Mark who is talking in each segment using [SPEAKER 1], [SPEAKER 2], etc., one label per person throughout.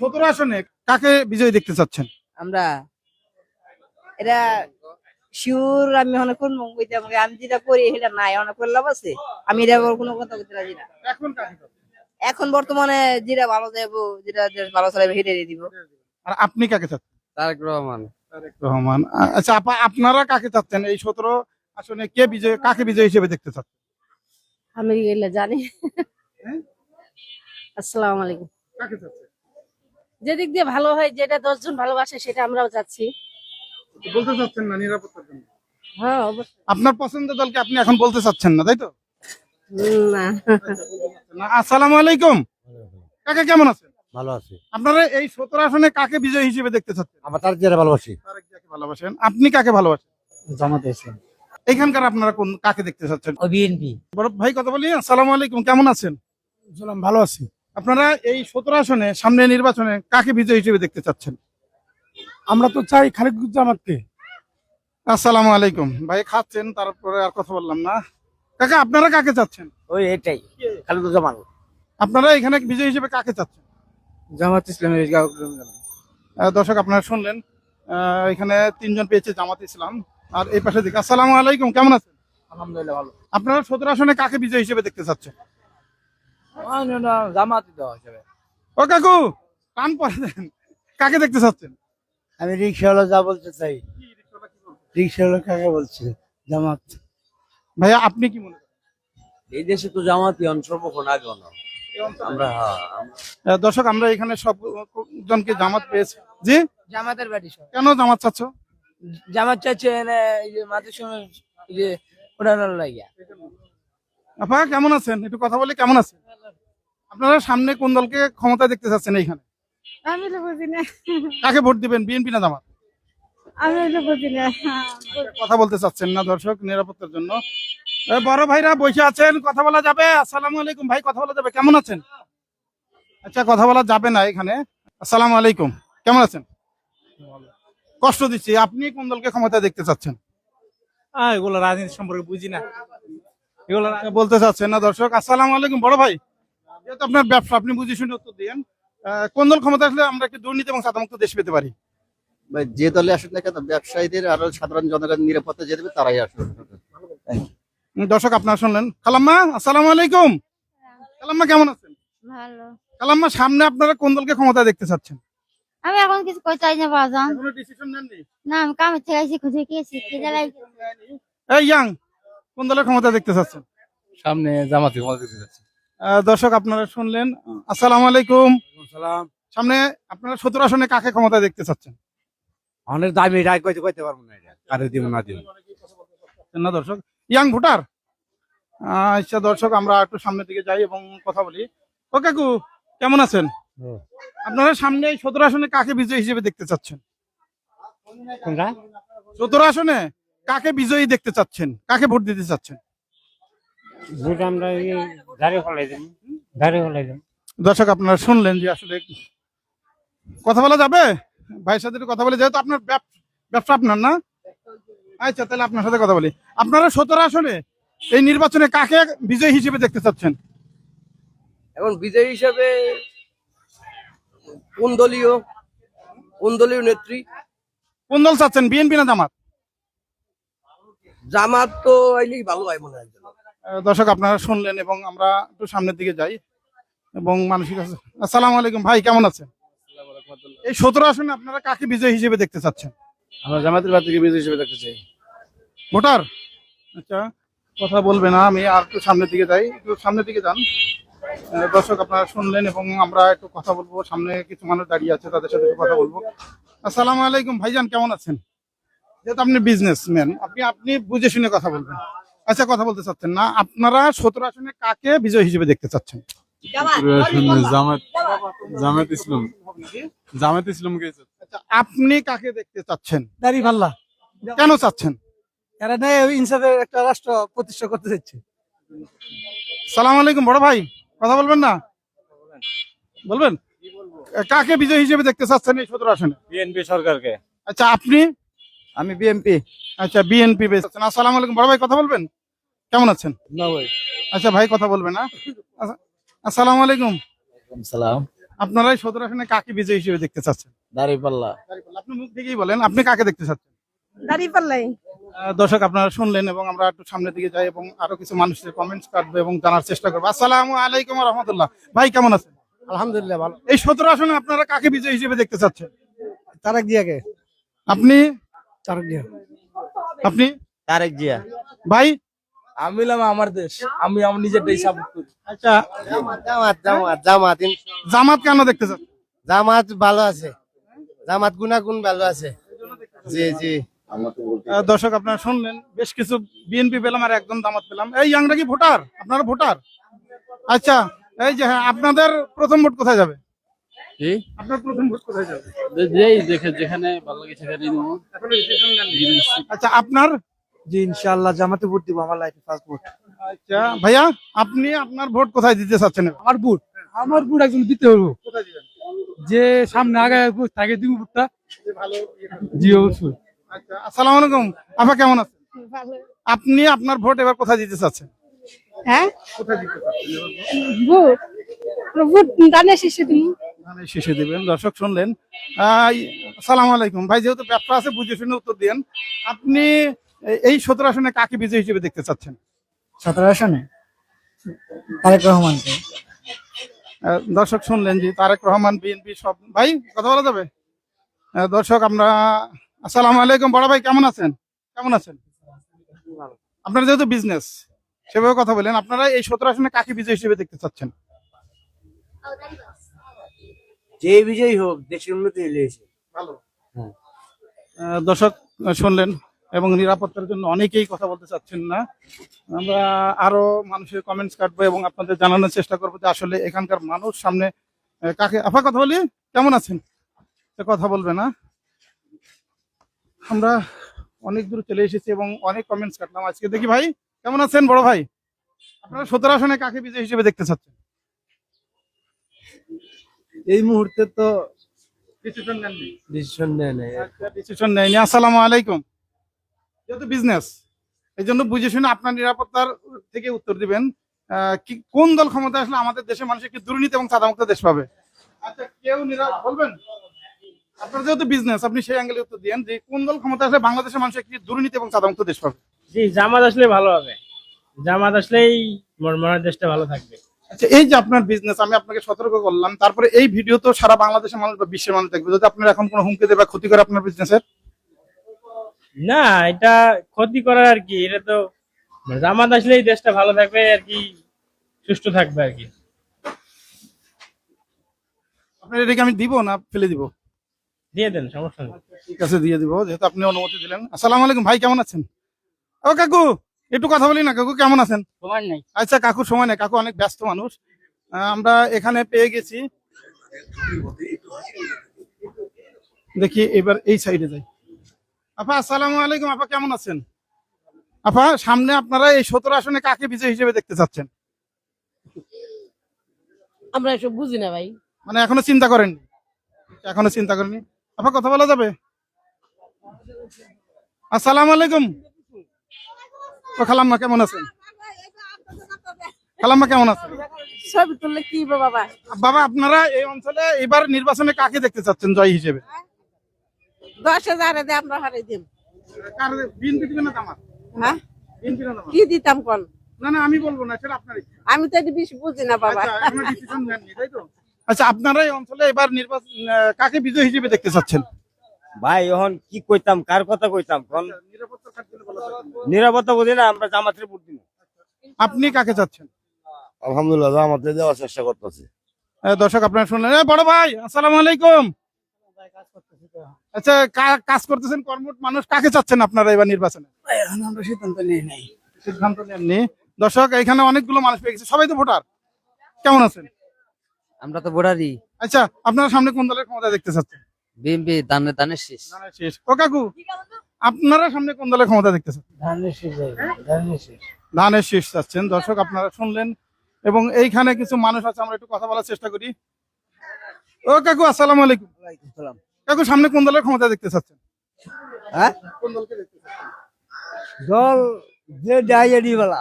[SPEAKER 1] সতেরো আসনে কাকে বিজয়ী দেখতে চাচ্ছেন?
[SPEAKER 2] আমরা এটা শিওর আমি অনেক কোন আমাকে আমি যেটা করি সেটা নাই অনেক লাভ আছে। আমি এটা আবার কোনো কথা কইতে রাজি না।
[SPEAKER 1] এখন
[SPEAKER 2] এখন বর্তমানে যেটা ভালো যাব যেটা ভালো চালাবে সেটা দিব।
[SPEAKER 1] আর আপনি কাকে চাচ্ছেন?
[SPEAKER 3] তারেক রহমান।
[SPEAKER 1] তারেক রহমান। আচ্ছা আপা আপনারা কাকে চাচ্ছেন? এই সতেরো আসনে কে বিজয় কাকে বিজয় হিসেবে দেখতে চাচ্ছেন?
[SPEAKER 4] আমি এগুলো জানি।
[SPEAKER 1] হ্যাঁ?
[SPEAKER 4] আসসালামু আলাইকুম।
[SPEAKER 1] কাকে চাচ্ছেন?
[SPEAKER 4] যেদিক দিয়ে ভালো হয় যেটা দশজন ভালোবাসে সেটা আমরাও চাচ্ছি
[SPEAKER 1] বলতে চাচ্ছেন না নিরাপত্তার জন্য?
[SPEAKER 4] হ্যাঁ অবশ্যই।
[SPEAKER 1] আপনার পছন্দের দলকে আপনি এখন বলতে চাচ্ছেন না তাই তো?
[SPEAKER 4] না,
[SPEAKER 1] আসসালামু আলাইকুম। কাকে কেমন আছেন?
[SPEAKER 5] ভালো আছি।
[SPEAKER 1] আপনারা এই সতেরো আসনে কাকে বিজয় হিসেবে দেখতে চাচ্ছেন?
[SPEAKER 5] আমার তার যারা ভালোবাসি।
[SPEAKER 1] ভালোবাসেন। আপনি কাকে ভালোবাসেন?
[SPEAKER 5] জামাতে ইসলাম।
[SPEAKER 1] এখানকার আপনারা কোন কাকে দেখতে চাচ্ছেন?
[SPEAKER 5] বিএনপি।
[SPEAKER 1] বড় ভাই কথা বলি। আসসালামু আলাইকুম কেমন আছেন?
[SPEAKER 5] ভালো আছি।
[SPEAKER 1] আপনারা এই সতেরো আসনে সামনে নির্বাচনে কাকে বিজয় হিসেবে দেখতে চাচ্ছেন?
[SPEAKER 5] আমরা তো চাই খালেদ জামাতকে
[SPEAKER 1] আসসালামু আলাইকুম। ভাই খাচ্ছেন তারপরে আর কথা বললাম না। কাকা আপনারা কাকে চাচ্ছেন?
[SPEAKER 5] ওই এটাই খালেদুজ্জামান।
[SPEAKER 1] আপনারা এখানে বিজয় হিসেবে কাকে চাচ্ছেন?
[SPEAKER 5] জামাত ইসলামের
[SPEAKER 1] দর্শক আপনারা শুনলেন আহ, এখানে তিনজন পেয়েছে জামাত ইসলাম। আর এই পাশে দিকে আসসালামু আলাইকুম কেমন আছেন?
[SPEAKER 5] আলহামদুলিল্লাহ ভালো।
[SPEAKER 1] আপনারা সতেরো আসনে কাকে বিজয় হিসেবে দেখতে চাচ্ছেন?
[SPEAKER 5] জামাত দেওয়া যাবে
[SPEAKER 1] ও কাকু কান পরে দেন। কাকে দেখতে চাচ্ছেন?
[SPEAKER 5] আমি রিক্সাওয়ালা যা বলতে চাই। রিক্সাওয়ালা কাকে বলছে? জামাত।
[SPEAKER 1] ভাইয়া আপনি কি মনে করেন?
[SPEAKER 3] এই দেশে তো জামাতি অন্তর্ভুক্ত আগে আমরা হ্যাঁ, আমরা-
[SPEAKER 1] দর্শক আমরা এখানে সব জনকে জামাত পেয়েছি। জি?
[SPEAKER 2] জামাতের বাড়ি সব।
[SPEAKER 1] কেন জামাত চাচ্ছ?
[SPEAKER 2] জামাত চাচ্ছে এই যে মাদের সঙ্গে এই যে উড়ানোর লাগিয়া।
[SPEAKER 1] আপা কেমন আছেন? একটু কথা বলি কেমন আছেন? আপনারা সামনে কোন দলকে ক্ষমতা দেখতে চাচ্ছেন এইখানে?
[SPEAKER 4] আমি তো বুঝি না।
[SPEAKER 1] কাকে ভোট দিবেন বিএনপি না জামাত?
[SPEAKER 4] আমি তো বুঝি না।
[SPEAKER 1] কথা বলতে চাচ্ছেন না দর্শক নিরাপত্তার জন্য। বড় ভাইরা বসে আছেন কথা বলা যাবে। আসসালামু আলাইকুম ভাই কথা বলা যাবে। কেমন আছেন? আচ্ছা কথা বলা যাবে না এখানে। আসসালামু আলাইকুম। কেমন আছেন? কষ্ট দিচ্ছি। আপনি কোন দলকে ক্ষমতা দেখতে চাচ্ছেন?
[SPEAKER 5] এগুলো রাজনীতি সম্পর্কে বুঝি না। এগুলো
[SPEAKER 1] বলতে চাচ্ছেন না দর্শক। আসসালামু আলাইকুম বড় ভাই। যেহেতু আপনার ব্যবসা আপনি বুঝে শুনে উত্তর দিয়েন। আহ, কোন দল ক্ষমতা আসলে আমরা একটি দুর্নীতি এবং সাদামুক্ত দেশ পেতে পারি?
[SPEAKER 6] যে দলে আসুক না কেন ব্যবসায়ীদের আর সাধারণ জনগণ নিরাপত্তা যে দেবে তারাই আসুক
[SPEAKER 1] দর্শক আপনারা শুনলেন। খালাম্মা আসসালামু আলাইকুম। খালাম্মা কেমন আছেন?
[SPEAKER 4] ভালো।
[SPEAKER 1] খালাম্মা সামনে আপনারা কোন দলকে ক্ষমতা দেখতে চাচ্ছেন?
[SPEAKER 4] আমি এখন কিছু কই চাই না বাজান
[SPEAKER 1] এখনও ডিসিশন নেননি?
[SPEAKER 4] না আমি কামে থেকে আইছি খুঁজে গিয়েছি খিদে লাগছে
[SPEAKER 1] এই ইয়াং কোন দলের ক্ষমতা দেখতে চাচ্ছেন?
[SPEAKER 5] সামনে জামাতি ক্ষমতা দিতে যাচ্ছে
[SPEAKER 1] আহ, দর্শক আপনারা শুনলেন। আসসালামু আলাইকুম।
[SPEAKER 5] সালাম
[SPEAKER 1] সামনে আপনারা সতেরো আসনে কাকে ক্ষমতা দেখতে চাচ্ছেন?
[SPEAKER 5] অনেক দামি রায় কইতে কইতে পারব না কারে দিব না দিব।
[SPEAKER 1] না দর্শক ইয়াং ভোটার। আচ্ছা দর্শক আমরা একটু সামনের দিকে যাই এবং কথা বলি। ও কাকু কেমন আছেন? আপনারা সামনে সতেরো আসনে কাকে বিজয়ী হিসেবে দেখতে চাচ্ছেন? সতেরো আসনে কাকে বিজয়ী দেখতে চাচ্ছেন? কাকে ভোট দিতে চাচ্ছেন?
[SPEAKER 5] ভোট আমরা দাঁড়িয়ে ফলাই দেন দাঁড়িয়ে ফলাই দেন।
[SPEAKER 1] দর্শক আপনারা শুনলেন যে আসলে কথা বলা যাবে? ভাইয়ের সাথে কথা বলে যেহেতু আপনার ব্যবসা আপনার না? আচ্ছা তাহলে আপনার সাথে কথা বলি। আপনারা সতেরো আসনে এই নির্বাচনে কাকে বিজয়ী হিসেবে দেখতে চাচ্ছেন?
[SPEAKER 3] এখন বিজয়ী হিসাবে কোন দলীয়? কোন দলীয় নেত্রী?
[SPEAKER 1] কোন দল চাচ্ছেন বিএনপি না জামাত?
[SPEAKER 3] জামাত তো আইলেই ভালো হয় মনে হয়।
[SPEAKER 1] দর্শক আপনারা শুনলেন এবং আমরা একটু সামনের দিকে যাই এবং মানসিক আসসালামু আলাইকুম। ভাই কেমন আছেন? এই সতেরো আসনে আপনারা কাকে বিজয় হিসেবে দেখতে চাচ্ছেন?
[SPEAKER 5] আমরা জামাতের বাতিকে বিজয় হিসেবে দেখতে চাই।
[SPEAKER 1] ভোটার? আচ্ছা কথা বলবে না আমি আর একটু সামনের দিকে যাই। একটু সামনের দিকে যান। দর্শক আপনারা শুনলেন এবং আমরা একটু কথা বলব। সামনে কিছু মানুষ দাঁড়িয়ে আছে তাদের সাথে একটু কথা বলব। আসসালামু আলাইকুম। ভাইজান কেমন আছেন? যেহেতু আপনি বিজনেসম্যান আপনি আপনি বুঝে শুনে কথা বলবেন। আচ্ছা কথা বলতে চাচ্ছেন না। আপনারা সতেরো আসনে কাকে বিজয় হিসেবে দেখতে চাচ্ছেন?
[SPEAKER 7] জামাত। জামাত। ইসলাম। জামাত ইসলামকে
[SPEAKER 1] আচ্ছা আপনি কাকে দেখতে চাচ্ছেন?
[SPEAKER 5] দাড়ি পাল্লা।
[SPEAKER 1] কেন চাচ্ছেন?
[SPEAKER 5] এরা নেই ইনসাফের একটা রাষ্ট্র প্রতিষ্ঠা করতে যাচ্ছে
[SPEAKER 1] সালাম আলাইকুম বড় ভাই। কথা বলবেন না? বলবেন? কাকে বিজয় হিসেবে দেখতে চাচ্ছেন এই সতেরো আসনে?
[SPEAKER 5] বিএনপি সরকারকে।
[SPEAKER 1] আচ্ছা আপনি?
[SPEAKER 6] আমি বিএমপি
[SPEAKER 1] আচ্ছা বিএনপি বেসছেন আসসালামু আলাইকুম। বড় ভাই কথা বলবেন? কেমন আছেন?
[SPEAKER 5] না ভাই।
[SPEAKER 1] আচ্ছা ভাই কথা বলবেন না আচ্ছা, আসসালামু আলাইকুম।
[SPEAKER 6] সালাম।
[SPEAKER 1] আপনারা সদর আসনে কাকে বিজয়ী হিসেবে দেখতে চাচ্ছেন?
[SPEAKER 3] দাঁড়িপাল্লা।
[SPEAKER 1] আপনি মুখ থেকেই বলেন আপনি কাকে দেখতে চাচ্ছেন? আহ, দর্শক আপনারা শুনলেন এবং আমরা একটু সামনের দিকে যাই এবং আরও কিছু মানুষের কমেন্টস কাটবো এবং জানার চেষ্টা করব। আসসালামু আলাইকুম রহমতুল্লাহ। ভাই কেমন আছেন?
[SPEAKER 5] আলহামদুলিল্লাহ ভালো।
[SPEAKER 1] এই সতেরো আসনে আপনারা কাকে বিজয়ী হিসেবে দেখতে চাচ্ছেন?
[SPEAKER 5] তারেক জিয়াকে।
[SPEAKER 1] আপনি?
[SPEAKER 5] তারেক জিয়া।
[SPEAKER 1] আপনি?
[SPEAKER 3] তারেক জিয়া।
[SPEAKER 1] ভাই?
[SPEAKER 5] আমি আমার দেশ। আমি আমার নিজেরটাই সাপোর্ট করি।
[SPEAKER 1] আচ্ছা।
[SPEAKER 5] জামাত জামাত জামাত
[SPEAKER 1] জামাত। কেন দেখতে চাচ্ছেন
[SPEAKER 5] জামাত ভালো আছে। জামাত গুনাগুন ভালো আছে। জি জি।
[SPEAKER 1] দর্শক আপনারা শুনলেন বেশ কিছু বিএনপি পেলাম আর একদম দামাত পেলাম। এই ইয়াংরা কি ভোটার? আপনারা ভোটার? আচ্ছা এই যে হ্যাঁ আপনাদের প্রথম ভোট কোথায় যাবে?
[SPEAKER 8] কি
[SPEAKER 1] আপনার প্রথম ভোট কোথায় যাবে?
[SPEAKER 8] যেই দেখে যেখানে ভালো লাগে সেখানে নিবো।
[SPEAKER 1] আচ্ছা আপনার?
[SPEAKER 5] জি ইনশাআল্লাহ জামাতে ভোট দিব আমার লাইফে ফার্স্ট ভোট
[SPEAKER 1] আচ্ছা ভাইয়া আপনি আপনার ভোট কোথায় দিতে চাচ্ছেন? এবার?
[SPEAKER 5] আমার ভোট? আমার ভোট একজন দিতে হলো যে সামনে আগে তাকে দিব ভোটটা। জি অবশ্যই।
[SPEAKER 1] আচ্ছা আসসালামু আলাইকুম। আপা কেমন আছেন?
[SPEAKER 4] ভালো।
[SPEAKER 1] আপনি আপনার ভোট এবার কোথায় দিতে চাচ্ছেন?
[SPEAKER 4] হ্যাঁ?
[SPEAKER 1] কোথায় দিতে চাচ্ছেন?
[SPEAKER 4] ভূত ভূত দানে শেষে তুমি।
[SPEAKER 1] মানে শেষে দিবেন। দর্শক শুনলেন আসসালামু আলাইকুম। ভাই যেহেতু ব্যবসা আছে বুঝে শুনে উত্তর দিন আপনি এই সতেরো আসনে কাকে বিজয় হিসেবে দেখতে চাচ্ছেন?
[SPEAKER 5] সতেরো আসনে? তারেক রহমান।
[SPEAKER 1] আহ, দর্শক শুনলেন যে তারেক রহমান বিএনপি সব ভাই কথা বলা যাবে? দর্শক আমরা আসসালামু আলাইকুম। বড় ভাই কেমন আছেন? কেমন আছেন? আপনার যেহেতু বিজনেস সেভাবে কথা বলেন। আপনারা এই সতেরো আসনে কাকে বিজয় হিসেবে দেখতে চাচ্ছেন?
[SPEAKER 3] যে বিজয়ী হোক দেশের উন্নতি হলে
[SPEAKER 1] ভালো। আহ, দর্শক শুনলেন এবং নিরাপত্তার জন্য অনেকেই কথা বলতে চাচ্ছেন না। আমরা আরও মানুষের কমেন্টস কাটবো এবং আপনাদের জানানোর চেষ্টা করব যে আসলে এখানকার মানুষ সামনে কাকে আফা কথা বলি? কেমন আছেন? সে কথা বলবে না। আমরা অনেক দূর চলে এসেছি এবং অনেক কমেন্টস কাটলাম আজকে। দেখি ভাই কেমন আছেন বড় ভাই? আপনারা সতেরো আসনে কাকে বিজয় হিসেবে দেখতে চাচ্ছেন?
[SPEAKER 5] এই মুহূর্তে তো
[SPEAKER 1] ডিসিশন নেননি।
[SPEAKER 5] ডিসিশন নেয় নাই
[SPEAKER 1] ডিসিশন নেয়নি। আসসালামু আলাইকুম। যেহেতু বিজনেস এই জন্য বুঝে শুনে আপনার নিরাপত্তার থেকে উত্তর দিবেন। আহ, কি কোন দল ক্ষমতা আসলে আমাদের দেশের মানুষ একটি দুর্নীতি এবং সাদামুক্ত দেশ পাবে? আচ্ছা কেউ বলবেন? আপনার যেহেতু বিজনেস আপনি সেই অ্যাঙ্গেলে উত্তর দিয়েন যে কোন দল ক্ষমতা আসলে বাংলাদেশের মানুষ একটি দুর্নীতি এবং সাদামুক্ত দেশ পাবে?
[SPEAKER 9] জি জামাত আসলে ভালো হবে। জামাত আসলেই মোর হয় দেশটা ভালো থাকবে।
[SPEAKER 1] আচ্ছা এই যে আপনার বিজনেস আমি আপনাকে সতর্ক করলাম। তারপরে এই ভিডিও তো সারা বাংলাদেশের মানুষ বা বিশ্বের মানুষ দেখবে। যদি আপনার এখন কোনো হুমকি দেবে বা ক্ষতি করে আপনার বিজনেসের
[SPEAKER 9] না এটা ক্ষতি করার আর কি এটা তো জামাত আসলেই দেশটা ভালো থাকবে আর কি সুষ্ঠু থাকবে আর কি।
[SPEAKER 1] আপনার এটাকে আমি দিব না ফেলে দিব?
[SPEAKER 9] দিয়ে দেন সমস্যা নেই।
[SPEAKER 1] ঠিক আছে দিয়ে দিব। যেহেতু আপনি অনুমতি দিলেন। আসসালামু আলাইকুম ভাই কেমন আছেন? ও কাকু! একটু কথা বলি না কাকু কেমন আছেন?
[SPEAKER 2] নাই।
[SPEAKER 1] আচ্ছা কাকু সময় নেই। কাকু অনেক ব্যস্ত মানুষ। আমরা এখানে পেয়ে গেছি। দেখি এবার এই সাইডে যাই। আপা আসসালামু আলাইকুম। আপা কেমন আছেন? আপা সামনে আপনারা এই সতেরো আসনে কাকে বিজয় হিসেবে দেখতে চাচ্ছেন?
[SPEAKER 4] আমরা এসব বুঝি না ভাই।
[SPEAKER 1] মানে এখনও চিন্তা করেননি? এখনও চিন্তা করেননি? আপা কথা বলা যাবে? আসসালামু আলাইকুম। খালাম্মা কেমন আছেন খালাম্মা কেমন আছেন
[SPEAKER 4] কি বাবা?
[SPEAKER 1] বাবা আপনারা এই অঞ্চলে এবার নির্বাচনে কাকে দেখতে চাচ্ছেন জয় হিসেবে?
[SPEAKER 4] দশ হাজার আমরা হারাই হ্যাঁ?
[SPEAKER 1] না
[SPEAKER 4] কি দিতাম কোন?
[SPEAKER 1] না না আমি বলব না সেটা আপনার
[SPEAKER 4] আমি তো এটা বেশি বুঝি না বাবা।
[SPEAKER 1] আচ্ছা তো? আচ্ছা আপনারা এই অঞ্চলে এবার নির্বাচন কাকে বিজয় হিসেবে দেখতে চাচ্ছেন?
[SPEAKER 3] ভাই এখন কি কইতাম? কার কথা কইতাম? কোন?
[SPEAKER 1] নিরাপত্তা।
[SPEAKER 3] বুঝি না আমরা জামাতের ভোট দিব।
[SPEAKER 1] আপনি কাকে চাচ্ছেন?
[SPEAKER 5] আলহামদুলিল্লাহ জামাতে দেওয়ার চেষ্টা করতেছে।
[SPEAKER 1] দর্শক আপনারা শুনলেন। বড় ভাই আসসালামু আলাইকুম। আচ্ছা কা- কাজ করতেছেন কর্মঠ মানুষ কাকে চাচ্ছেন আপনারা এবার নির্বাচনে?
[SPEAKER 5] এখন আমরা সিদ্ধান্ত নিই নাই।
[SPEAKER 1] সিদ্ধান্ত নেননি দর্শক এখানে অনেকগুলো মানুষ পেয়ে গেছে। সবাই তো ভোটার। কেমন আছেন?
[SPEAKER 2] আমরা তো বোড়ারি
[SPEAKER 1] আচ্ছা আপনারা সামনে কোন দলের ক্ষমতা দেখতে চাচ্ছেন?
[SPEAKER 2] বিএমপি দানে দানের শেষ।
[SPEAKER 1] ধানের শীষ। ও কাকু আপনারা সামনে কোন দলের ক্ষমতা দেখতে চাচ্ছেন
[SPEAKER 5] ধানের শেষ ধানের শেষ।
[SPEAKER 1] ধানের শীষ চাচ্ছেন দর্শক আপনারা শুনলেন এবং এইখানে কিছু মানুষ আছে আমরা একটু কথা বলার চেষ্টা করি। ও কাকু আসসালামু আলাইকুম। কাকু সামনে কোন দলের ক্ষমতা দেখতে চাচ্ছেন?
[SPEAKER 5] হ্যাঁ?
[SPEAKER 1] কোন দলকে দেখতে চাচ্ছেন?
[SPEAKER 5] দল যে
[SPEAKER 1] যায় এটাই বলা।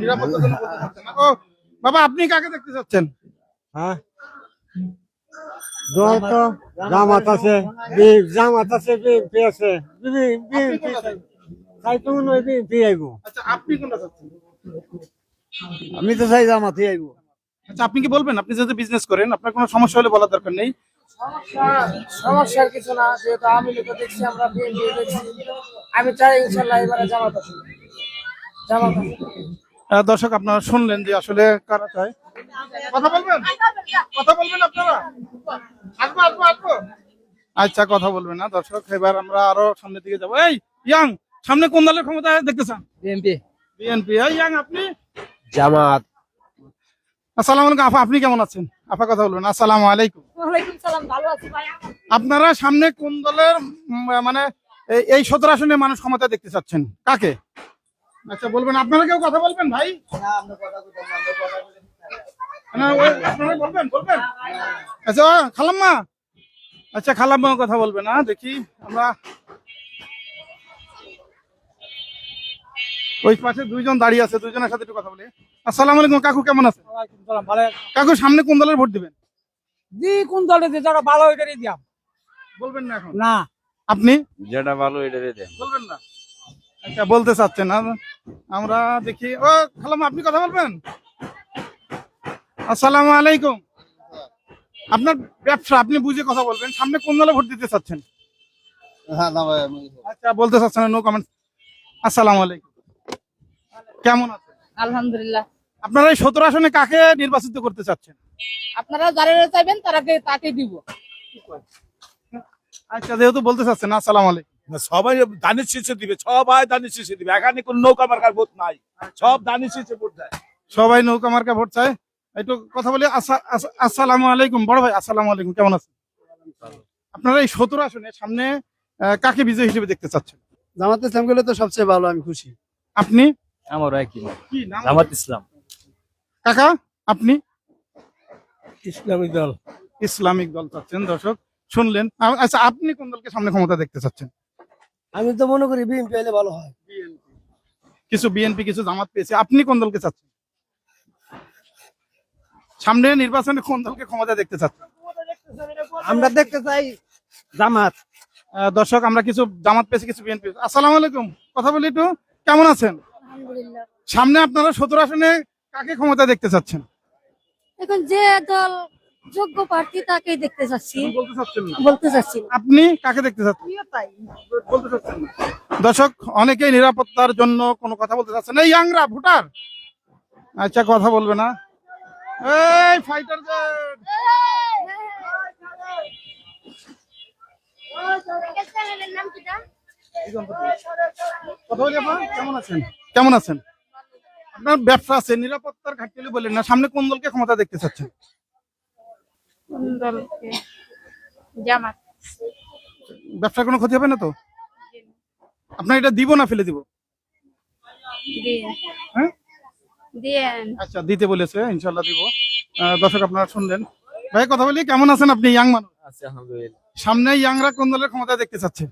[SPEAKER 1] নিরাপত্তার জন্য বলতে চাচ্ছেন না। ও বাবা আপনি কাকে দেখতে চাচ্ছেন?
[SPEAKER 10] হ্যাঁ? তো জামাত আছে জামাত আছে বিএনপি আছে। বিএনপি তাই তো মনে হয় বিএনপি আইব।
[SPEAKER 1] আচ্ছা আপনি কোনটা চাচ্ছেন
[SPEAKER 10] আমি তো চাই জামাতই আইব।
[SPEAKER 1] আচ্ছা আপনি কি বলবেন? আপনি যেহেতু বিজনেস করেন আপনার কোনো সমস্যা হলে বলার দরকার নেই।
[SPEAKER 11] সমস্যার কিছু না যেহেতু আমি লোক দেখছি আমরা বিএনপি দেখছি। আমি চাই ইনশাল্লাহ এবারে জামাত আছে জামাত
[SPEAKER 1] দর্শক আপনারা শুনলেন যে আসলে কারা চায়। কথা বলবেন? কথা বলবেন আপনারা? আসব আসব আসব। আচ্ছা কথা বলবেন না দর্শক। এবার আমরা আরও সামনের দিকে যাব। এই ইয়াং সামনে কোন দলের ক্ষমতা দেখতে চান
[SPEAKER 11] বিএনপি।
[SPEAKER 1] বিএনপি। এই ইয়াং আপনি?
[SPEAKER 12] জামাত।
[SPEAKER 1] আসসালামু আলাইকুম আপা আপনি কেমন আছেন? আপা কথা বলবেন। আসসালামু আলাইকুম।
[SPEAKER 4] ওয়ালাইকুম সালাম ভালো আছি ভাই।
[SPEAKER 1] আপনারা সামনে কোন দলের মানে এই- এই সতেরো আসনে মানুষ ক্ষমতা দেখতে চাচ্ছেন? কাকে? আচ্ছা বলবেন আপনারা কেউ কথা বলবেন ভাই? ওই- আপনারা বলবেন বলবেন। আচ্ছা খালাম্মা? আচ্ছা খালাম্মা কথা বলবেন না দেখি আমরা। ওই পাশে দুইজন দাঁড়িয়ে আছে দুইজনের সাথে একটু কথা বলি। আসসালামু আলাইকুম কাকু কেমন আছে? কাকু সামনে কোন দলের ভোট দিবেন?
[SPEAKER 10] দি কোন দলে যে যারা ভালো করে দিয়াম।
[SPEAKER 1] বলবেন না এখন।
[SPEAKER 10] না।
[SPEAKER 1] আপনি?
[SPEAKER 12] যেটা ভালো এটা দেন।
[SPEAKER 1] বলবেন না। বলতে চাচ্ছেন না। আমরা দেখি। ও খালাম আপনি কথা বলবেন? আসসালামু আলাইকুম। আপনার ব্যবসা আপনি বুঝে কথা বলবেন। সামনে কোন দলে ভোট দিতে চাচ্ছেন?
[SPEAKER 6] হ্যাঁ
[SPEAKER 1] আচ্ছা বলতে চাচ্ছেন নো কমেন্ট আসসালামু আলাইকুম। কেমন আছেন?
[SPEAKER 4] আলহামদুলিল্লাহ।
[SPEAKER 1] আপনারা এই সতেরো আসনে কাকে নির্বাচিত করতে চাচ্ছেন?
[SPEAKER 4] আপনারা যারা চাইবেন তারাকে তাকে দিব।
[SPEAKER 1] আচ্ছা যেহেতু বলতে চাচ্ছেন আসসালামু আলাইকুম।
[SPEAKER 13] সবাই দানের শীর্ষে দিবে সবাই দানের শীর্ষে দিবে। এখানে কোন নৌকা মার্কার ভোট নাই। সব দানের শীর্ষে ভোট দেয়।
[SPEAKER 1] সবাই নৌকা মার্কা ভোট চায়? একটু কথা বলি আসা- আসা- আসসালামু আলাইকুম। বড় ভাই আসসালামু আলাইকুম কেমন আছেন? আপনারা এই সতেরো আসনে সামনে কাকে বিজয় হিসেবে দেখতে চাচ্ছেন?
[SPEAKER 10] জামাত ইসলাম গেলে তো সবচেয়ে ভালো আমি খুশি।
[SPEAKER 1] আপনি?
[SPEAKER 12] আমার একই
[SPEAKER 1] কি নাম?
[SPEAKER 12] জামাত ইসলাম।
[SPEAKER 1] কাকা আপনি?
[SPEAKER 10] ইসলামী দল।
[SPEAKER 1] ইসলামিক দল চাচ্ছেন দর্শক শুনলেন। আচ্ছা আপনি কোন দলকে সামনে ক্ষমতা দেখতে চাচ্ছেন?
[SPEAKER 10] আমি তো মনে করি বিএনপি এলে ভালো হয়।
[SPEAKER 1] কিছু বিএনপি কিছু জামাত পেয়েছে। আপনি কোন দলকে চাচ্ছেন? সামনে নির্বাচনে কোন দলকে ক্ষমতা দেখতে চাচ্ছেন?
[SPEAKER 10] আমরা দেখতে চাই জামাত।
[SPEAKER 1] আহ, দর্শক আমরা কিছু জামাত পেয়েছি কিছু বিএনপি আসসালামু আলাইকুম। কথা বলি একটু। কেমন আছেন?
[SPEAKER 4] আলহামদুলিল্লাহ।
[SPEAKER 1] সামনে আপনারা সতেরো আসনে কাকে ক্ষমতা দেখতে চাচ্ছেন?
[SPEAKER 4] এখন যে দল যোগ্য প্রার্থী তাকেই দেখতে চাচ্ছি
[SPEAKER 1] বলতে চাচ্ছেন না?
[SPEAKER 4] বলতে চাচ্ছি না
[SPEAKER 1] আপনি কাকে দেখতে চাচ্ছেন? বলতে চাচ্ছেন না। দর্শক অনেকেই নিরাপত্তার জন্য কোনো কথা বলতে চাচ্ছেন এই ইয়াংরা ভোটার! আচ্ছা কথা বলবে না। এই ফাইটার কেমন আছেন? কেমন আছেন? আপনার ব্যবসা আছে নিরাপত্তার ঘাটতি হলে বললেন না সামনে কোন দলকে ক্ষমতা দেখতে চাচ্ছেন?
[SPEAKER 4] জামাত।
[SPEAKER 1] ব্যবসার কোনো ক্ষতি হবে না তো? আপনার এটা দিব না ফেলে দিব? হ্যাঁ? আচ্ছা দিতে বলেছে ইনশাল্লাহ দিব। আহ, দর্শক আপনারা শুনলেন। ভাই কথা বলি কেমন আছেন আপনি ইয়াং মানুষ?
[SPEAKER 12] আছে আলহামদুলিল্লাহ।
[SPEAKER 1] সামনে ইয়াংরা কোন দলের ক্ষমতা দেখতে চাচ্ছে?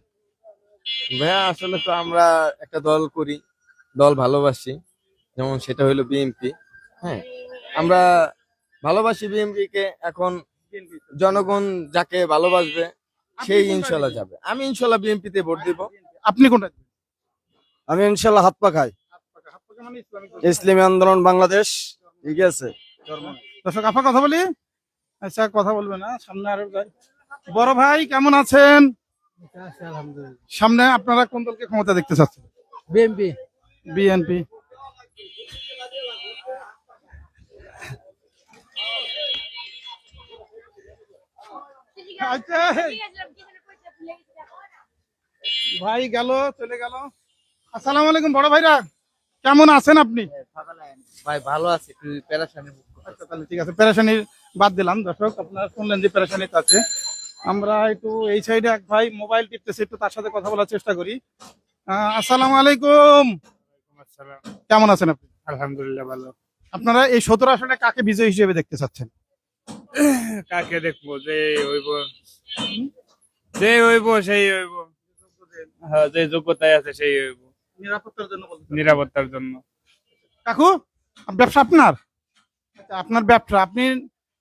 [SPEAKER 12] ভাইয়া আসলে তো আমরা একটা দল করি দল ভালোবাসি যেমন সেটা হলো বিএনপি হ্যাঁ? আমরা ভালোবাসি বিএনপি কে এখন জনগণ যাকে ভালোবাসবে সেই ইনশাল্লাহ যাবে। আমি ইনশাল্লাহ বিএনপি তে ভোট দিব।
[SPEAKER 1] আপনি কোনটা
[SPEAKER 10] আমি ইনশাল্লাহ হাত পা খাই। ইসলামী আন্দোলন বাংলাদেশ ঠিক আছে?
[SPEAKER 1] দর্শক আপা কথা বলি? আচ্ছা কথা বলবে না সামনে আরও বড় ভাই কেমন আছেন? সামনে আপনারা কোন দলকে ক্ষমতা দেখতে চাচ্ছেন?
[SPEAKER 10] বিএনপি।
[SPEAKER 1] বিএনপি। আচ্ছা। ভাই গেল চলে গেল। আসসালামু আলাইকুম বড় ভাইরা। কেমন আছেন আপনি?
[SPEAKER 12] ভাই ভালো আছি। পেরাশানি
[SPEAKER 1] আচ্ছা তাহলে ঠিক আছে পেরেশানির বাদ দিলাম। দর্শক আপনারা শুনলেন যে পেরেশানি আছে। আমরা একটু এই সাইডে এক ভাই মোবাইল টিপতেছে একটু তার সাথে কথা বলার চেষ্টা করি। আহ, আসসালামু আলাইকুম। কেমন আছেন আপনি?
[SPEAKER 7] আলহামদুলিল্লাহ ভালো।
[SPEAKER 1] আপনারা এই সতেরো আসনে কাকে বিজয় হিসেবে দেখতে চাচ্ছেন?
[SPEAKER 7] কাকে দেখব? যে হইব। যে হইব সেই হইব। হ্যাঁ যে যোগ্যতায় আছে সেই হইব।
[SPEAKER 1] নিরাপত্তার জন্য
[SPEAKER 7] নিরাপত্তার জন্য।
[SPEAKER 1] কাকু ব্যবসা আপনার? আচ্ছা, আপনার ব্যবসা আপনি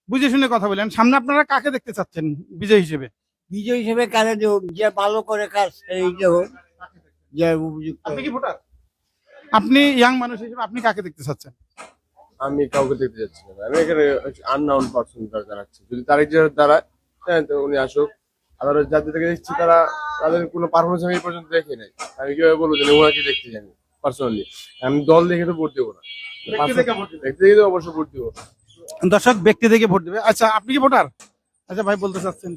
[SPEAKER 1] বুঝে শুনে কথা বলেন। সামনে আপনারা কাকে দেখতে চাচ্ছেন বিজয় হিসেবে?
[SPEAKER 14] বিজয় হিসেবে কাজে দেব? যে ভালো করে কাজ এই যে হোক, যে উপযুক্ত
[SPEAKER 1] আপনি কি ভোটার? আপনি ইয়াং মানুষ হিসেবে আপনি কাকে দেখতে চাচ্ছেন?
[SPEAKER 3] আমি কাউকে দেখতে যাচ্ছি না। আমি এখানে আননাউন পার্সন জানাচ্ছি যদি তারিখ দ্বারা হ্যাঁ তো উনি আসুক। আর যাদের থেকে দেখছি তারা তাদের কোনো পারফরমেন্স আমি এই পর্যন্ত দেখি নাই। আমি কীভাবে বলব যে ওনাকে দেখতে জানি পার্সোনালি আমি দল দেখে তো ভোট দেবো না।
[SPEAKER 1] ব্যক্তি দেখে
[SPEAKER 3] দেখতে দেখে তো অবশ্যই ভোট দেবো।
[SPEAKER 1] দর্শক ব্যক্তি দেখে ভোট দেবে। আচ্ছা আপনি কি ভোটার? আচ্ছা ভাই বলতে চাচ্ছেন।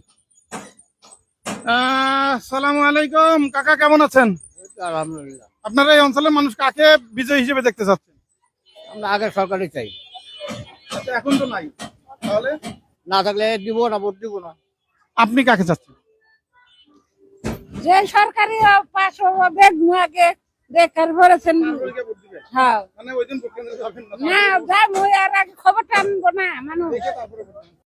[SPEAKER 1] আহ, সালামু আলাইকুম। কাকা কেমন আছেন?
[SPEAKER 14] আলহামদুলিল্লাহ।
[SPEAKER 1] আপনারা এই অঞ্চলের মানুষ কাকে বিজয় হিসেবে দেখতে চাচ্ছেন?
[SPEAKER 14] আমরা আগের সরকারই চাই।
[SPEAKER 1] আচ্ছা এখন তো নাই। তাহলে?
[SPEAKER 14] না থাকলে দিব না ভোট দিব না।
[SPEAKER 1] আপনি কাকে চাচ্ছেন?
[SPEAKER 11] যে সরকারি পাশ হবে আগে বেকার ভরেছেন হ্যাঁ।
[SPEAKER 1] মানে ওই দিন ভোট কেন্দ্রে যাবেন না
[SPEAKER 11] না যাই আর আগে খবরটা আনব না মানুষ।
[SPEAKER 1] দেখে তারপরে ভোট দেবেন।